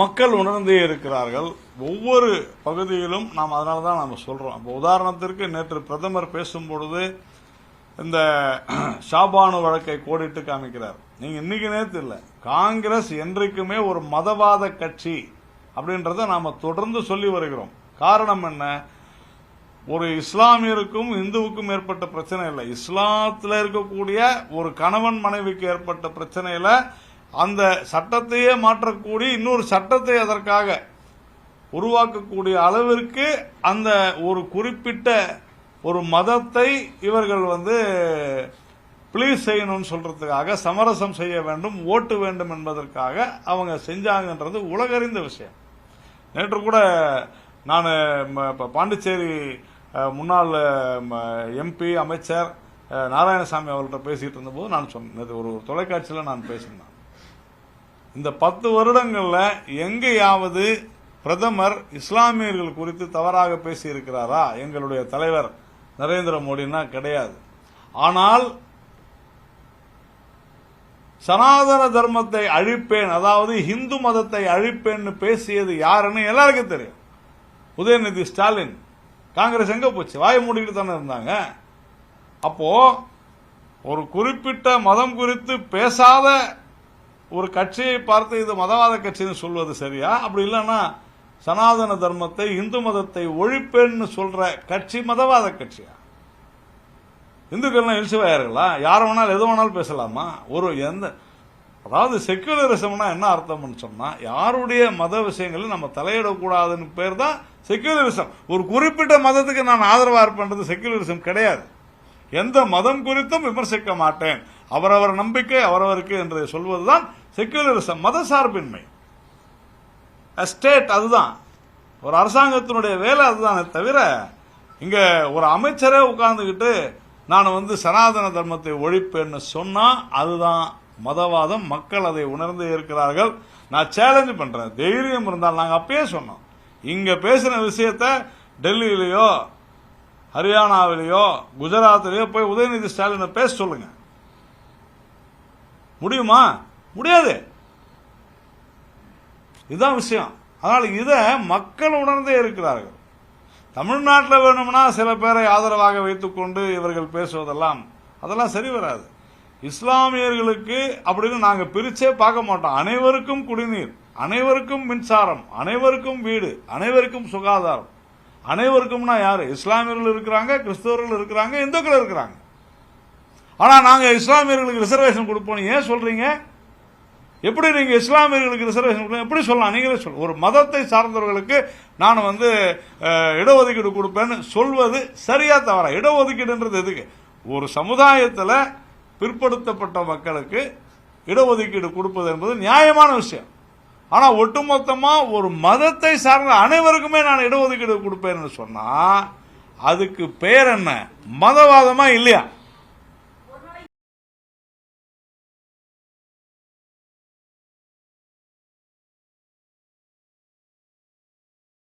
மக்கள் உணர்ந்தே இருக்கிறார்கள். ஒவ்வொரு பகுதியிலும் நாம் அதனால தான் நாம் சொல்கிறோம் இப்போ உதாரணத்திற்கு நேற்று பிரதமர் பேசும் பொழுது இந்த ஷாபானு வழக்கை கோடிட்டு காமிக்கிறார். நீங்கள் இன்னைக்கு நேற்று இல்லை. காங்கிரஸ் என்றைக்குமே ஒரு மதவாத கட்சி அப்படின்றத நாம் தொடர்ந்து சொல்லி வருகிறோம். காரணம் என்ன? ஒரு இஸ்லாமியருக்கும் இந்துவுக்கும் ஏற்பட்ட பிரச்சனை இல்லை. இஸ்லாத்தில் இருக்கக்கூடிய ஒரு கணவன் மனைவிக்கு ஏற்பட்ட பிரச்சனையில் அந்த சட்டத்தையே மாற்றக்கூடிய இன்னொரு சட்டத்தை அதற்காக உருவாக்கக்கூடிய அளவிற்கு அந்த ஒரு குறிப்பிட்ட ஒரு மதத்தை இவர்கள் வந்து ப்ளீஸ் செய்யணும்னு சொல்றதுக்காக சமரசம் செய்ய வேண்டும் ஓட்டு வேண்டும் என்பதற்காக அவங்க செஞ்சாங்கன்றது உலகறிந்த விஷயம். நேற்று கூட நான் இப்போ பாண்டிச்சேரி முன்னாள் எம்பி அமைச்சர் நாராயணசாமி அவர்கள்ட்ட பேசிகிட்டு இருந்தபோது நான் சொன்னேன் ஒரு தொலைக்காட்சியில் நான் பேசியிருந்தேன். இந்த பத்து வருடங்களில் எங்கேயாவது பிரதமர் இஸ்லாமியர்கள் குறித்து தவறாக பேசியிருக்கிறாரா? எங்களுடைய தலைவர் நரேந்திர மோடினா கிடையாது. ஆனால் சனாதன தர்மத்தை அழிப்பேன் அதாவது இந்து மதத்தை அழிப்பேன்னு பேசியது யாருன்னு எல்லாருக்கும் தெரியும். உதயநிதி ஸ்டாலின். காங்கிரஸ் எங்க போச்சு? வாய மூடிக்கிட்டு தானே இருந்தாங்க. அப்போ ஒரு குறிப்பிட்ட மதம் குறித்து பேசாத ஒரு கட்சியை பார்த்து இது மதவாத கட்சின்னு சொல்வது சரியா? அப்படி இல்லைன்னா சனாதன தர்மத்தை இந்து மதத்தை ஒழிப்பேன்னு சொல்ற கட்சி மதவாத கட்சியா? இந்துக்கள்லாம் இழிச்சுவாயார்களா யார் வேணாலும் எது வேணாலும் பேசலாமா? ஒரு எந்த அதாவது செக்யூலரிசம்னா என்ன அர்த்தம்னு சொன்னா யாருடைய மத விஷயங்களில் நம்ம தலையிடக்கூடாதுன்னு பேர் தான் செக்யூலரிசம் ஒரு குறிப்பிட்ட மதத்துக்கு நான் ஆதரவாக இருப்பேன்றது செக்யூலரிசம் கிடையாது. எந்த மதம் குறித்தும் விமர்சிக்க மாட்டேன். அவரவர் நம்பிக்கை அவரவருக்கு என்று சொல்வதுதான் செக்யூலரிசம் மத சார்பின்மை. ஸ்டேட் அதுதான். ஒரு அரசாங்கத்தினுடைய வேலை அதுதானே தவிர இங்கே ஒரு அமைச்சரே உட்கார்ந்துக்கிட்டு நான் வந்து சனாதன தர்மத்தை ஒழிப்பேன்னு சொன்னால் அதுதான் மதவாதம் மக்கள் அதை உணர்ந்து இருக்கிறார்கள். நான் சேலஞ்ச் பண்ணுறேன் தைரியம் இருந்தால் நாங்கள் அப்பயே சொன்னோம். இங்கே பேசின விஷயத்த டெல்லியிலேயோ ஹரியானாவிலேயோ குஜராத்திலேயோ போய் உதயநிதி ஸ்டாலினை பேச சொல்லுங்கள் முடியுமா? முடியாது. இதுதான் விஷயம். அதனால் இதை மக்கள் உணர்ந்தே இருக்கிறார்கள். தமிழ்நாட்டில் வேணும்னா சில பேரை ஆதரவாக வைத்துக்கொண்டு இவர்கள் பேசுவதெல்லாம் அதெல்லாம் சரி வராது. இஸ்லாமியர்களுக்கு அப்படின்னு நாங்கள் பிரிச்சே பார்க்க மாட்டோம். அனைவருக்கும் குடிநீர் அனைவருக்கும் மின்சாரம் அனைவருக்கும் வீடு அனைவருக்கும் சுகாதாரம். அனைவருக்கும்னா யார்? இஸ்லாமியர்கள் இருக்கிறாங்க கிறிஸ்தவர்கள் இருக்கிறாங்க இந்துக்கள் இருக்கிறாங்க. ஆனால் நாங்கள் இஸ்லாமியர்களுக்கு ரிசர்வேஷன் கொடுப்போம். ஏன் சொல்கிறீங்க எப்படி நீங்கள் இஸ்லாமியர்களுக்கு ரிசர்வேஷன் கொடுங்க எப்படி சொல்லலாம்? நீங்களே சொல் ஒரு மதத்தை சார்ந்தவர்களுக்கு நான் வந்து இடஒதுக்கீடு கொடுப்பேன்னு சொல்வது சரியாக தவறா? இடஒதுக்கீடுன்றது எதுக்கு? ஒரு சமுதாயத்தில் பிற்படுத்தப்பட்ட மக்களுக்கு இடஒதுக்கீடு கொடுப்பது என்பது நியாயமான விஷயம். ஆனால் ஒட்டுமொத்தமாக ஒரு மதத்தை சார்ந்த அனைவருக்குமே நான் இடஒதுக்கீடு கொடுப்பேன்னு சொன்னால் அதுக்கு பேர் என்ன? மதவாதமாக இல்லையா?